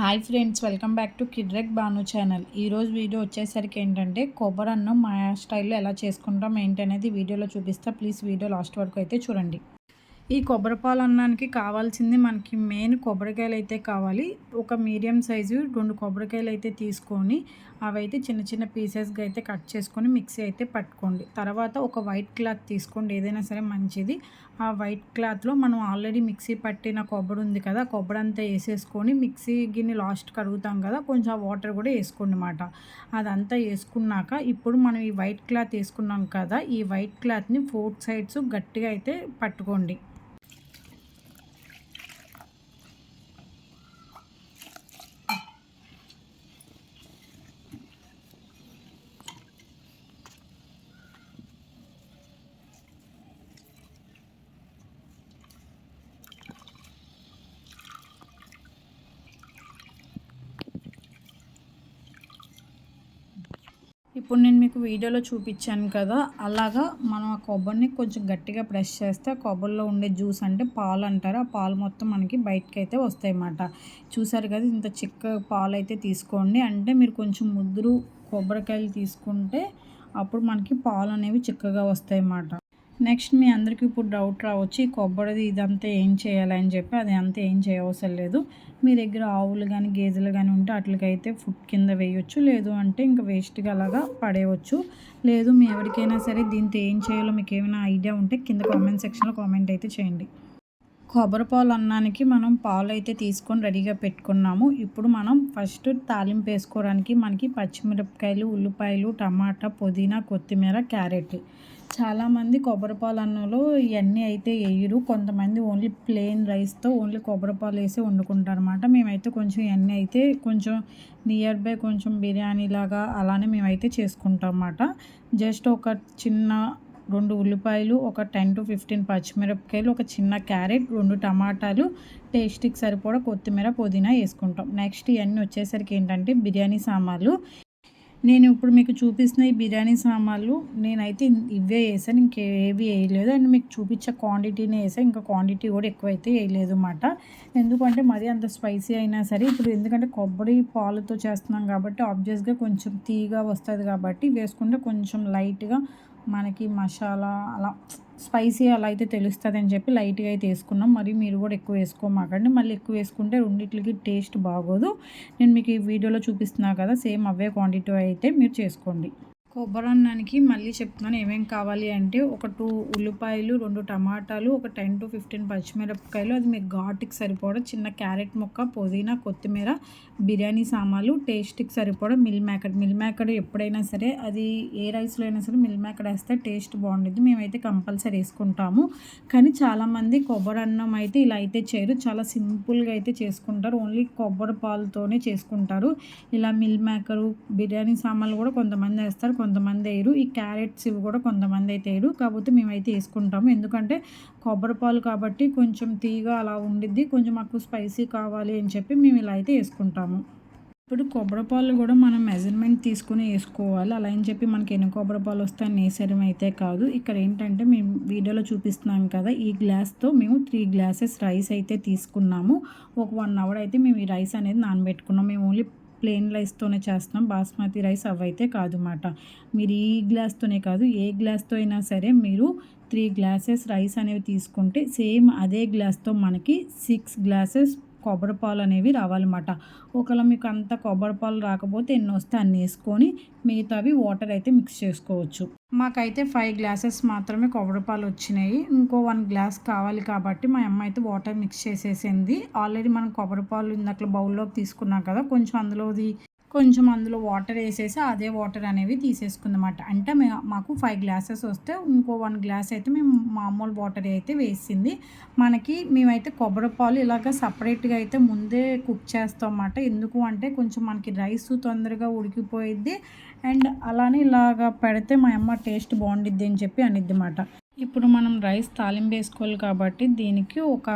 Hi friends welcome back to కిడ్రెక్ బాను channel. ఈరోజు video వచ్చేసరికి ఏంటంటే కొబ్బరి అన్నం మా స్టైల్లో ఎలా చేసుకుంటాం ఏంటి అనేది వీడియోలో చూపిస్తా. ప్లీజ్ వీడియో లాస్ట్ వరకు అయితే చూడండి. ఈ కొబ్బరి పాలు అన్నానికి కావాల్సింది మనకి మెయిన్ కొబ్బరికాయలు అయితే కావాలి. ఒక మీడియం సైజు రెండు కొబ్బరికాయలు అయితే తీసుకొని అవైతే చిన్న చిన్న పీసెస్గా అయితే కట్ చేసుకొని మిక్సీ అయితే పట్టుకోండి. తర్వాత ఒక వైట్ క్లాత్ తీసుకోండి. ఏదైనా సరే మంచిది. ఆ వైట్ క్లాత్లో మనం ఆల్రెడీ మిక్సీ పట్టిన కొబ్బరి ఉంది కదా కొబ్బరి అంతా వేసేసుకొని మిక్సీ గిన్నె లాస్ట్ కడుగుతాం కదా కొంచెం ఆ వాటర్ కూడా వేసుకోండి అనమాట అదంతా వేసుకున్నాక ఇప్పుడు మనం ఈ వైట్ క్లాత్ వేసుకున్నాం కదా ఈ వైట్ క్లాత్ని ఫోర్ సైడ్స్ గట్టిగా అయితే పట్టుకోండి. ఇప్పుడు నేను మీకు వీడియోలో చూపించాను కదా అలాగా మనం ఆ కొబ్బరిని కొంచెం గట్టిగా ప్రెస్ చేస్తే కొబ్బరిలో ఉండే జ్యూస్ అంటే పాలు అంటారు. ఆ పాలు మొత్తం మనకి బయటకి అయితే వస్తాయి అన్నమాట చూసారు కదా ఇంత చిక్క పాలు అయితే తీసుకోండి. అంటే మీరు కొంచెం ముద్దురు కొబ్బరికాయలు తీసుకుంటే అప్పుడు మనకి పాలు అనేవి చిక్కగా వస్తాయి అన్నమాట నెక్స్ట్ మీ అందరికీ ఇప్పుడు డౌట్ రావచ్చు ఈ కొబ్బరిది ఇదంతా ఏం చేయాలని చెప్పి అది అంతా ఏం చేయవసరం లేదు. మీ దగ్గర ఆవులు కానీ గేదెలు కానీ ఉంటే అట్లకైతే ఫుడ్ కింద వేయొచ్చు. లేదు అంటే ఇంకా వేస్ట్గా అలాగా పడేయవచ్చు లేదు మీ ఎవరికైనా సరే దీంతో ఏం చేయాలో మీకు ఏమైనా ఐడియా ఉంటే కింద కామెంట్ సెక్షన్లో కామెంట్ అయితే చేయండి. కొబ్బరి పాలు అన్నానికి మనం పాలు అయితే తీసుకొని రెడీగా పెట్టుకున్నాము. ఇప్పుడు మనం ఫస్ట్ తాలింపు వేసుకోవడానికి మనకి పచ్చిమిరపకాయలు ఉల్లిపాయలు టమాటా పుదీనా కొత్తిమీర క్యారెట్. చాలామంది కొబ్బరి పాలు అన్నంలో ఇవన్నీ అయితే వేయరు. కొంతమంది ఓన్లీ ప్లెయిన్ రైస్తో ఓన్లీ కొబ్బరి పాలు వేసి వండుకుంటారు అనమాట మేమైతే కొంచెం ఇవన్నీ అయితే కొంచెం నియర్ బై కొంచెం బిర్యానీ లాగా అలానే మేమైతే చేసుకుంటాం అన్నమాట జస్ట్ ఒక చిన్న రెండు ఉల్లిపాయలు ఒక టెన్ టు ఫిఫ్టీన్ పచ్చిమిరపకాయలు ఒక చిన్న క్యారెట్ రెండు టమాటాలు టేస్ట్కి సరిపడా కొత్తిమీర పుదీనా వేసుకుంటాం. నెక్స్ట్ ఇవన్నీ వచ్చేసరికి ఏంటంటే బిర్యానీ సామాన్లు. నేను ఇప్పుడు మీకు చూపిస్తున్న ఈ బిర్యానీ సామాన్లు నేనైతే ఇవే వేసాను ఇంకేవి వేయలేదు. అండ్ మీకు చూపించే క్వాంటిటీనే వేసాను ఇంకా క్వాంటిటీ కూడా ఎక్కువైతే వేయలేదు అన్నమాట. ఎందుకంటే మరీ అంత స్పైసీ అయినా సరే ఇప్పుడు ఎందుకంటే కొబ్బరి పాలతో చేస్తున్నాం కాబట్టి ఆబ్వియస్గా కొంచెం తీగా వస్తుంది కాబట్టి వేసుకుంటే కొంచెం లైట్గా మనకి మసాలా అలా స్పైసీ అలా అయితే తెలుస్తుంది అని చెప్పి లైట్గా అయితే వేసుకున్నాం. మరి మీరు కూడా ఎక్కువ వేసుకోమాకండి. మళ్ళీ ఎక్కువ వేసుకుంటే రెండింటికి టేస్ట్ బాగోదు. నేను మీకు ఈ వీడియోలో చూపిస్తున్నా కదా సేమ్ అవే క్వాంటిటీ అయితే మీరు చేసుకోండి. అన్నానికి మళ్ళీ చెప్తున్నాను ఏమేమి కావాలి అంటే ఒక టూ ఉల్లిపాయలు రెండు టమాటాలు ఒక టెన్ టు ఫిఫ్టీన్ పచ్చిమిరపకాయలు. అది మీకు ఘాటుకి సరిపోవడం చిన్న క్యారెట్ ముక్క పుదీనా కొత్తిమీర బిర్యానీ సామాన్లు టేస్ట్కి సరిపోవడం మిల్ మేకడ్ మిల్ మేకడ్ ఎప్పుడైనా సరే అది ఏ రైస్లో అయినా సరే మిల్ మేకడ్ వేస్తే టేస్ట్ బాగుంటుంది మేమైతే కంపల్సరీ వేసుకుంటాము. కానీ చాలామంది కొబ్బరి అన్నం అయితే ఇలా అయితే చేయరు. చాలా సింపుల్గా అయితే చేసుకుంటారు. ఓన్లీ కొబ్బరి పాలతోనే చేసుకుంటారు. ఇలా మిల్ మేకరు బిర్యానీ సామాన్లు కూడా కొంతమంది వేస్తారు. కొంతమంది వేయరు. ఈ క్యారెట్స్ ఇవి కూడా కొంతమంది అయితే వేయరు. కాకపోతే మేమైతే వేసుకుంటాము. ఎందుకంటే కొబ్బరి పాలు కాబట్టి కొంచెం తీగా అలా ఉండిద్ది. కొంచెం మాకు స్పైసీ కావాలి అని చెప్పి మేము ఇలా అయితే వేసుకుంటాము. ఇప్పుడు కొబ్బరి పాలు కూడా మనం మెజర్మెంట్ తీసుకుని వేసుకోవాలి. అలా అని చెప్పి మనకి ఎన్ని కొబ్బరి పాలు వస్తాయని నేసరం అయితే కాదు. ఇక్కడ ఏంటంటే మేము వీడియోలో చూపిస్తున్నాం కదా ఈ గ్లాస్తో మేము త్రీ గ్లాసెస్ రైస్ అయితే తీసుకున్నాము. ఒక వన్ అవర్ అయితే మేము ఈ రైస్ అనేది నానబెట్టుకున్నాం. మేము ఓన్లీ ప్లెయిన్ రైస్తోనే చేస్తున్నాం. బాస్మతి రైస్ అవైతే కాదుమాట. మీరు ఈ గ్లాస్తోనే కాదు ఏ గ్లాస్తో అయినా సరే మీరు త్రీ గ్లాసెస్ రైస్ అనేవి తీసుకుంటే సేమ్ అదే గ్లాస్తో మనకి సిక్స్ గ్లాసెస్ కొబ్బరి పాలు అనేవి రావాలన్నమాట. ఒకవేళ మీకు అంత కొబ్బరి పాలు రాకపోతే ఎన్ని వస్తే అన్ని వేసుకొని మిగతావి వాటర్ అయితే మిక్స్ చేసుకోవచ్చు. మాకైతే ఫైవ్ గ్లాసెస్ మాత్రమే కొబ్బరి పాలు వచ్చినాయి. ఇంకో వన్ గ్లాస్ కావాలి కాబట్టి మా అమ్మ అయితే వాటర్ మిక్స్ చేసేసింది. ఆల్రెడీ మనం కొబ్బరి పాలు ఇందాక బౌల్లోకి తీసుకున్నాం కదా కొంచెం అందులోది కొంచెం అందులో వాటర్ వేసేసి అదే వాటర్ అనేవి తీసేసుకుందన్నమాట. అంటే మాకు ఫైవ్ గ్లాసెస్ వస్తే ఇంకో వన్ గ్లాస్ అయితే మేము మామూలు వాటర్ అయితే వేసింది. మనకి మేమైతే కొబ్బరి పాలు ఇలాగ సపరేట్గా అయితే ముందే కుక్ చేస్తాం అన్నమాట ఎందుకు అంటే కొంచెం మనకి రైస్ తొందరగా ఉడికిపోయిద్ది. అండ్ అలానే ఇలాగ పెడితే మా అమ్మ టేస్ట్ బాగుండిద్ది అని చెప్పి అనిద్ది అన్నమాట. ఇప్పుడు మనం రైస్ తాలింపు వేసుకోవాలి కాబట్టి దీనికి ఒక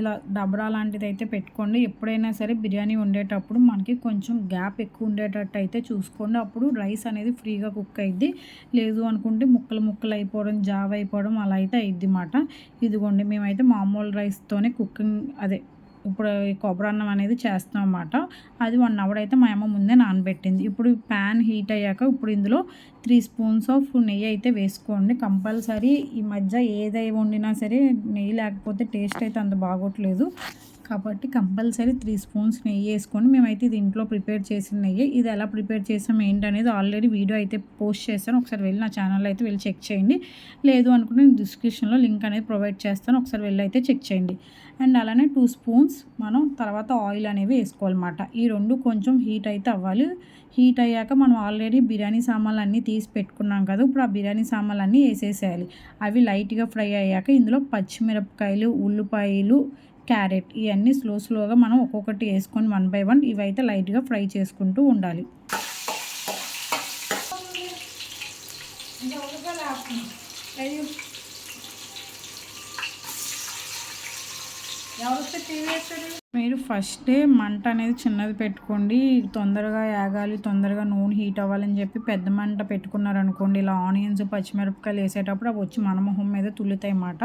ఇలా డబరా లాంటిది అయితే పెట్టుకోండి. ఎప్పుడైనా సరే బిర్యానీ వండేటప్పుడు మనకి కొంచెం గ్యాప్ ఎక్కువ ఉండేటట్టు అయితే చూసుకోండి. అప్పుడు రైస్ అనేది ఫ్రీగా కుక్ అయింది లేదు అనుకుంటే ముక్కలు ముక్కలు అయిపోవడం జావ్ అయిపోవడం అలా అయితే అయింది మాట. ఇదిగోండి మేమైతే మామూలు రైస్తోనే కుకింగ్ అదే ఇప్పుడు ఈ కొబ్బరి అన్నం అనేది చేస్తాం అన్నమాట. అది వన్ అవర్ అయితే మా అమ్మ ముందే నానబెట్టింది. ఇప్పుడు ప్యాన్ హీట్ అయ్యాక ఇప్పుడు ఇందులో త్రీ స్పూన్స్ ఆఫ్ నెయ్యి అయితే వేసుకోండి. కంపల్సరీ ఈ మధ్య ఏదై వండినా సరే నెయ్యి లేకపోతే టేస్ట్ అయితే అంత బాగోట్లేదు. కాబట్టి కంపల్సరీ త్రీ స్పూన్స్ నెయ్యి వేసుకొని మేమైతే ఇది ఇంట్లో ప్రిపేర్ చేసిన నెయ్యి. ఇది ఎలా ప్రిపేర్ చేసాం ఏంటనేది ఆల్రెడీ వీడియో అయితే పోస్ట్ చేస్తాను ఒకసారి వెళ్ళి నా ఛానల్ అయితే వెళ్ళి చెక్ చేయండి. లేదు అనుకుంటే నేను డిస్క్రిప్షన్లో లింక్ అనేది ప్రొవైడ్ చేస్తాను. ఒకసారి వెళ్ళి అయితే చెక్ చేయండి. అండ్ అలానే టూ స్పూన్స్ మనం తర్వాత ఆయిల్ అనేవి వేసుకోవాలన్నమాట. ఈ రెండు కొంచెం హీట్ అయితే అవ్వాలి. హీట్ అయ్యాక మనం ఆల్రెడీ బిర్యానీ సామాన్లు అన్నీ తీసి పెట్టుకున్నాం కదా ఇప్పుడు ఆ బిర్యానీ సామాన్లు అన్నీ వేసేసేయాలి. అవి లైట్గా ఫ్రై అయ్యాక ఇందులో పచ్చిమిరపకాయలు ఉల్లిపాయలు క్యారెట్ ఇవన్నీ స్లో స్లోగా మనం ఒక్కొక్కటి వేసుకొని వన్ బై వన్ ఇవైతే లైట్గా ఫ్రై చేసుకుంటూ ఉండాలి. మీరు ఫస్టే మంట అనేది చిన్నది పెట్టుకోండి. తొందరగా యాగాలి తొందరగా నూనె హీట్ అవ్వాలని చెప్పి పెద్ద మంట పెట్టుకున్నారనుకోండి. ఇలా ఆనియన్స్ పచ్చిమిరపకాయలు వేసేటప్పుడు అవి వచ్చి మన మొహం మీద తుల్లుతాయి అన్నమాట.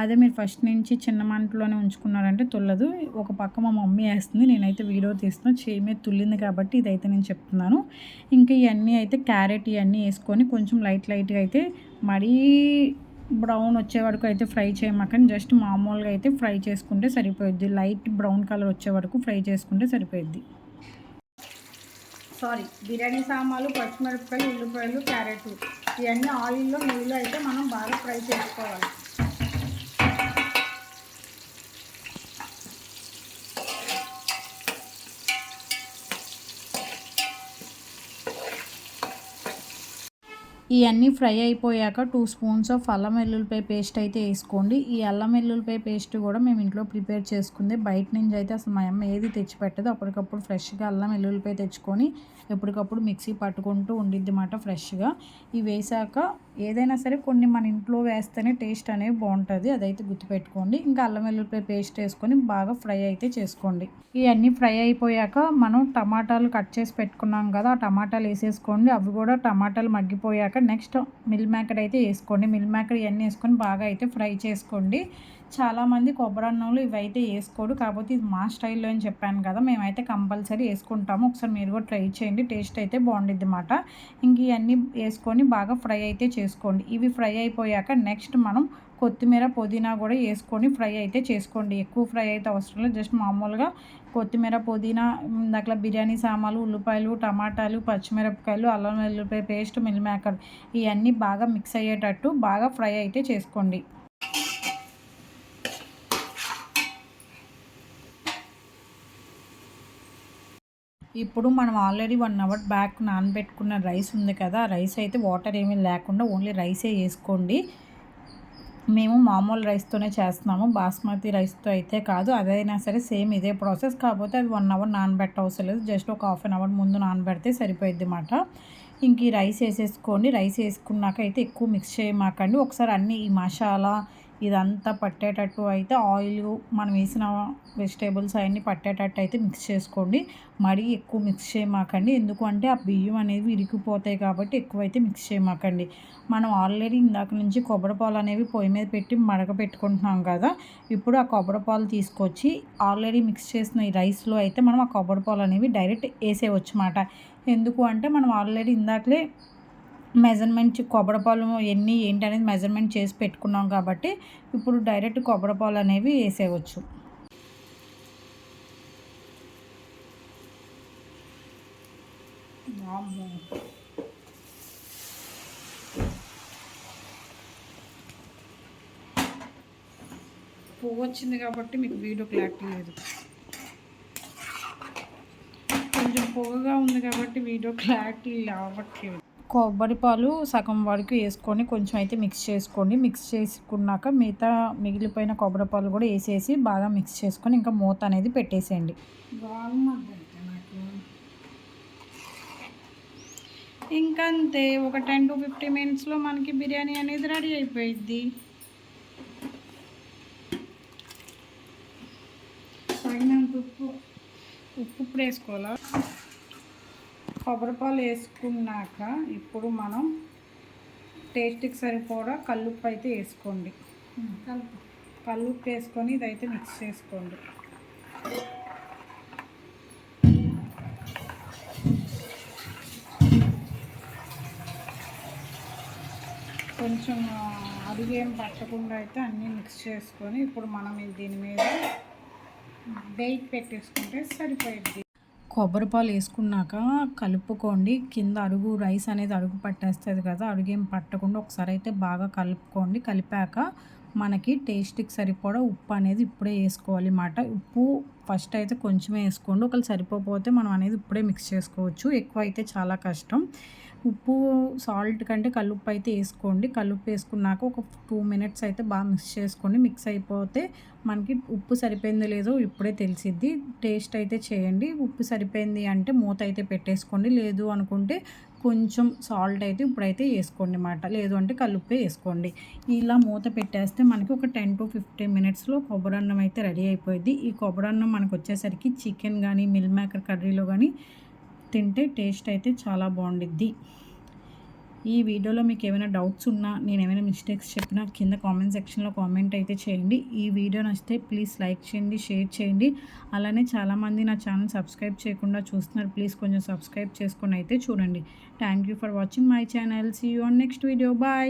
అదే మీరు ఫస్ట్ నుంచి చిన్న మంటలోనే ఉంచుకున్నారంటే తుల్లదు. ఒక పక్క మా మమ్మీ వేస్తుంది. నేనైతే వీడియో తీస్తున్నా. చేయి మీద తుల్లింది కాబట్టి ఇదైతే నేను చెప్తున్నాను. ఇంకా ఇవన్నీ అయితే క్యారెట్ ఇవన్నీ వేసుకొని కొంచెం లైట్ లైట్గా అయితే మరీ బ్రౌన్ వచ్చే వరకు అయితే ఫ్రై చేయమాకని జస్ట్ మామూలుగా అయితే ఫ్రై చేసుకుంటే సరిపోయిద్ది. లైట్ బ్రౌన్ కలర్ వచ్చే వరకు ఫ్రై చేసుకుంటే సరిపోయిద్ది. సారీ బిర్యానీ సామాన్లు పచ్చిమిరపకాయలు ఉల్లిపాయలు క్యారెట్ ఇవన్నీ ఆయిల్లో నెయ్యిలో అయితే మనం బాగా ఫ్రై చేసుకోవాలి. ఇవన్నీ ఫ్రై అయిపోయాక టూ స్పూన్స్ ఆఫ్ అల్లం వెల్లుల్లిపాయ పేస్ట్ అయితే వేసుకోండి. ఈ అల్లం వెల్లుల్లిపాయ పేస్ట్ కూడా మేము ఇంట్లో ప్రిపేర్ చేసుకుంది. బయట నుంచి అయితే అసలు మా అమ్మ ఏది తెచ్చిపెట్టదు అప్పటికప్పుడు ఫ్రెష్గా అల్లం వెల్లుల్లిపాయ తెచ్చుకొని ఎప్పటికప్పుడు మిక్సీ పట్టుకుంటూ ఉండిద్ది మాట ఫ్రెష్గా. ఇవి వేసాక ఏదైనా సరే కొన్ని మన ఇంట్లో వేస్తేనే టేస్ట్ అనేది బాగుంటుంది. అదైతే గుర్తుపెట్టుకోండి. ఇంకా అల్లం వెల్లుల్లిపాయ పేస్ట్ వేసుకొని బాగా ఫ్రై అయితే చేసుకోండి. ఇవన్నీ ఫ్రై అయిపోయాక మనం టమాటాలు కట్ చేసి పెట్టుకున్నాం కదా ఆ టమాటాలు వేసేసుకోండి. అవి కూడా టమాటాలు మగ్గిపోయాక నెక్స్ట్ మిల్ మేకర్ అయితే వేసుకోండి. మిల్ మేకర్ ఇవన్నీ వేసుకొని బాగా అయితే ఫ్రై చేసుకోండి. చాలామంది కొబ్బరి అన్నంలో ఇవైతే వేసుకోడు. కాకపోతే ఇది మా స్టైల్లో అని చెప్పాను కదా మేమైతే కంపల్సరీ వేసుకుంటాము. ఒకసారి మీరు కూడా ట్రై చేయండి టేస్ట్ అయితే బాగుండిద్ది అన్నమాట. ఇంక ఇవన్నీ వేసుకొని బాగా ఫ్రై అయితే చేసుకోండి. ఇవి ఫ్రై అయిపోయాక నెక్స్ట్ మనం కొత్తిమీర పుదీనా కూడా వేసుకొని ఫ్రై అయితే చేసుకోండి. ఎక్కువ ఫ్రై అయితే అవసరం లేదు. జస్ట్ మామూలుగా కొత్తిమీర పుదీనా ఇందాక బిర్యానీ సామాలు ఉల్లిపాయలు టమాటాలు పచ్చిమిరపకాయలు అల్లం వెల్లుల్లిపాయ పేస్ట్ మిల్ మేకర్ ఇవన్నీ బాగా మిక్స్ అయ్యేటట్టు బాగా ఫ్రై అయితే చేసుకోండి. ఇప్పుడు మనం ఆల్రెడీ వన్ అవర్ బ్యాక్ నానబెట్టుకున్న రైస్ ఉంది కదా రైస్ అయితే వాటర్ ఏమీ లేకుండా ఓన్లీ రైసే వేసుకోండి. మేము మామూలు రైస్తోనే చేస్తున్నాము బాస్మతి రైస్తో అయితే కాదు అదైనా సరే సేమ్ ఇదే ప్రాసెస్ కాకపోతే అది వన్ అవర్ నానబెట్ట అవసరం లేదు జస్ట్ ఒక హాఫ్ అన్ అవర్ ముందు నానబెడితే సరిపోయిద్ది అన్నమాట. ఇంక ఈ రైస్ వేసేసుకోండి రైస్ వేసుకున్నాక అయితే ఎక్కువ మిక్స్ చేయమాకండి. ఒకసారి అన్ని ఈ మసాలా ఇదంతా పట్టేటట్టు అయితే ఆయిల్ మనం వేసిన వెజిటేబుల్స్ అవన్నీ పట్టేటట్టు అయితే మిక్స్ చేసుకోండి. మరీ ఎక్కువ మిక్స్ చేయమాకండి. ఎందుకంటే ఆ బియ్యం అనేవి ఇరికిపోతాయి కాబట్టి ఎక్కువైతే మిక్స్ చేయమాకండి. మనం ఆల్రెడీ ఇందాక నుంచి కొబ్బరి పాలు అనేవి పొయ్యి మీద పెట్టి మడక పెట్టుకుంటున్నాం కదా ఇప్పుడు ఆ కొబ్బరి పాలు తీసుకొచ్చి ఆల్రెడీ మిక్స్ చేసిన ఈ రైస్లో అయితే మనం ఆ కొబ్బరి పాలు అనేవి డైరెక్ట్ వేసేయచ్చు అన్నమాట ఎందుకు అంటే మనం ఆల్రెడీ ఇందాకలే మెజర్మెంట్ కొబ్బరిపాలు ఎన్ని ఏంటి అనేది మెజర్మెంట్ చేసి పెట్టుకున్నాం కాబట్టి ఇప్పుడు డైరెక్ట్ కొబ్బరిపాలు అనేవి వేసేయవచ్చు పువ్వు వచ్చింది కాబట్టి మీకు వీడియో క్లారిటీ లేదు. కొంచెం పొగగా ఉంది కాబట్టి వీడియో క్లారిటీ అవ్వట్లేదు కొబ్బరి పాలు సగం వరకు వేసుకొని కొంచెం అయితే మిక్స్ చేసుకోండి. మిక్స్ చేసుకున్నాక మిగతా మిగిలిపోయిన కొబ్బరి పాలు కూడా వేసేసి బాగా మిక్స్ చేసుకొని ఇంకా మూత అనేది పెట్టేసేయండి. ఇంకంతే ఒక టెన్ టు ఫిఫ్టీ మినిట్స్లో మనకి బిర్యానీ అనేది రెడీ అయిపోయింది తగినంత ఉప్పు ఉప్పు ఇప్పుడు వేసుకోవాలా? కొబ్బరిపాలు వేసుకున్నాక ఇప్పుడు మనం టేస్ట్కి సరిపోడా కల్లుప్పు అయితే వేసుకోండి. కల్లుప్పు వేసుకొని ఇదైతే మిక్స్ చేసుకోండి. కొంచెం అడిగేం పట్టకుండా అయితే అన్నీ మిక్స్ చేసుకొని ఇప్పుడు మనం దీని మీద వెయిట్ పెట్టేసుకుంటే సరిపోయింది కొబ్బరి పాలు వేసుకున్నాక కలుపుకోండి. కింద అడుగు రైస్ అనేది అడుగు పట్టేస్తుంది కదా అడుగేం పట్టకుండా ఒకసారి అయితే బాగా కలుపుకోండి. కలిపాక మనకి టేస్ట్కి సరిపడా ఉప్పు అనేది ఇప్పుడే వేసుకోవాలి అన్నమాట. ఉప్పు ఫస్ట్ అయితే కొంచెమే వేసుకోండి. ఒకవేళ సరిపోతే మనం అనేది ఇప్పుడే మిక్స్ చేసుకోవచ్చు. ఎక్కువ అయితే చాలా కష్టం. ఉప్పు సాల్ట్ కంటే కల్లుప్పు అయితే వేసుకోండి. కల్లుప్పు వేసుకున్నాక ఒక టూ మినిట్స్ అయితే బాగా మిక్స్ చేసుకోండి. మిక్స్ అయిపోతే మనకి ఉప్పు సరిపోయిందో లేదో ఇప్పుడే తెలిసిద్ది. టేస్ట్ అయితే చేయండి. ఉప్పు సరిపోయింది అంటే మూత అయితే పెట్టేసుకోండి. లేదు అనుకుంటే కొంచెం సాల్ట్ అయితే ఇప్పుడైతే వేసుకోండి అన్నమాట. లేదు అంటే కలుపు వేసుకోండి. ఇలా మూత పెట్టేస్తే మనకి ఒక టెన్ టు ఫిఫ్టీన్ మినిట్స్లో కొబ్బరి అన్నం అయితే రెడీ అయిపోయింది ఈ కొబ్బరి అన్నం మనకు వచ్చేసరికి చికెన్ కానీ మిల్ మేకర్ కర్రీలో కానీ తింటే టేస్ట్ అయితే చాలా బాగుండిద్ది. ఈ వీడియోలో మీకు ఏమైనా డౌట్స్ ఉన్నా నేను ఏమైనా మిస్టేక్స్ చెప్పినా కింద కామెంట్ సెక్షన్లో కామెంట్ అయితే చేయండి. ఈ వీడియో నచ్చితే ప్లీజ్ లైక్ చేయండి షేర్ చేయండి. అలానే చాలామంది నా ఛానల్ సబ్స్క్రైబ్ చేయకుండా చూస్తున్నారు ప్లీజ్ కొంచెం సబ్స్క్రైబ్ చేసుకొని అయితే చూడండి. Thank you for watching my channel. See you on next video bye